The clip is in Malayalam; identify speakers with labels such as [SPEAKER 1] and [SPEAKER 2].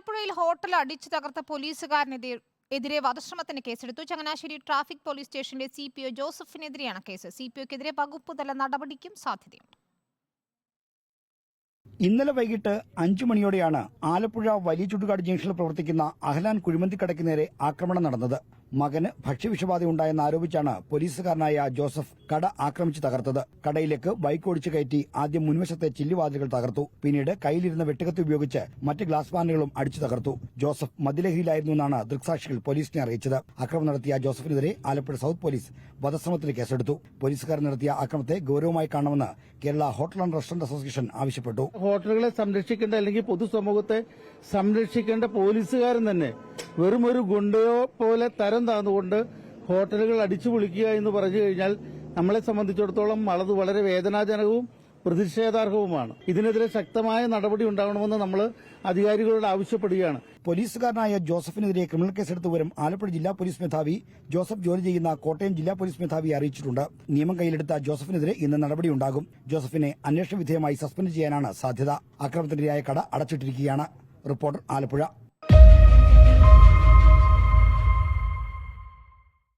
[SPEAKER 1] ആലപ്പുഴയിൽ ഹോട്ടൽ അടിച്ചു തകർത്ത പോലീസുകാരനെതിരെ എതിരെ വധശ്രമത്തിന് കേസെടുത്തു. ചങ്ങനാശ്ശേരി ട്രാഫിക് പോലീസ് സ്റ്റേഷനിലെ സി പി ഒ ജോസഫിനെതിരെയാണ് കേസ്. സി പി ഒക്കെതിരെ വകുപ്പുതല നടപടിക്കും സാധ്യതയുണ്ട്.
[SPEAKER 2] ഇന്നലെ വൈകിട്ട് അഞ്ചു മണിയോടെയാണ് ആലപ്പുഴ വലിയ ചുട്ടുകാട് ജംഗ്ഷനിൽ പ്രവർത്തിക്കുന്ന അഹ്ലാൻ കുഴിമന്തിക്കടയ്ക്ക് നേരെ ആക്രമണം നടന്നത്. മകന് ഭക്ഷ്യവിഷബാധയുണ്ടായെന്ന് ആരോപിച്ചാണ് പോലീസുകാരനായ ജോസഫ് കട ആക്രമിച്ചു തകർത്തത്. കടയിലേക്ക് ബൈക്ക് ഓടിച്ചു കയറ്റി ആദ്യം മുൻവശത്തെ ചില്ലുവാതിലുകൾ തകർത്തു. പിന്നീട് കയ്യിലിരുന്ന വെട്ടുകത്തി ഉപയോഗിച്ച് മറ്റ് ഗ്ലാസ് പാനുകളും അടിച്ചു തകർത്തു. ജോസഫ് മദ്യലഹരിയിലായിരുന്നു എന്നാണ് ദൃക്സാക്ഷികൾ പോലീസിനെ അറിയിച്ചത്. ആക്രമണം നടത്തിയ ജോസഫിനെതിരെ ആലപ്പുഴ സൌത്ത് പോലീസ് വധശ്രമത്തിന് കേസെടുത്തു. പോലീസുകാരൻ നടത്തിയ ആക്രമത്തെ ഗൌരവമായി കാണണമെന്ന് Kerala hotel and restaurant association ആവശ്യപ്പെട്ടു.
[SPEAKER 3] ഹോട്ടലുകളെ സംരക്ഷിക്കേണ്ട അല്ലെങ്കിൽ പൊതുസമൂഹത്തെ സംരക്ഷിക്കേണ്ട പോലീസുകാരൻ തന്നെ വെറും ഒരു ഗുണ്ടയോ പോലെ തരം താന്നുകൊണ്ട് ഹോട്ടലുകൾ അടിച്ചു പൊളിക്കുക എന്ന് പറഞ്ഞു കഴിഞ്ഞാൽ നമ്മളെ സംബന്ധിച്ചിടത്തോളം അത് വളരെ വേദനാജനകവും പ്രതിഷേധാർഹവുമാണ്. ഇതിനെതിരെ ശക്തമായ നടപടി ഉണ്ടാകണമെന്ന് നമ്മൾ അധികാരികളോട് ആവശ്യപ്പെടുകയാണ്.
[SPEAKER 2] പോലീസുകാരനായ ജോസഫിനെതിരെ ക്രിമിനൽ കേസെടുത്ത വിവരം ആലപ്പുഴ ജില്ലാ പോലീസ് മേധാവി ജോസഫ് ജോലി ചെയ്യുന്ന കോട്ടയം ജില്ലാ പോലീസ് മേധാവി അറിയിച്ചിട്ടുണ്ട്. നിയമം കയ്യിലെടുത്ത ജോസഫിനെതിരെ ഇന്ന് നടപടിയുണ്ടാകും. ജോസഫിനെ അന്വേഷണ വിധേയമായി സസ്പെൻഡ് ചെയ്യാനാണ് സാധ്യത. അക്രമത്തിനിരയായ കട അടച്ചിട്ടിരിക്കുകയാണ്. റിപ്പോർട്ടർ ആലപ്പുഴ.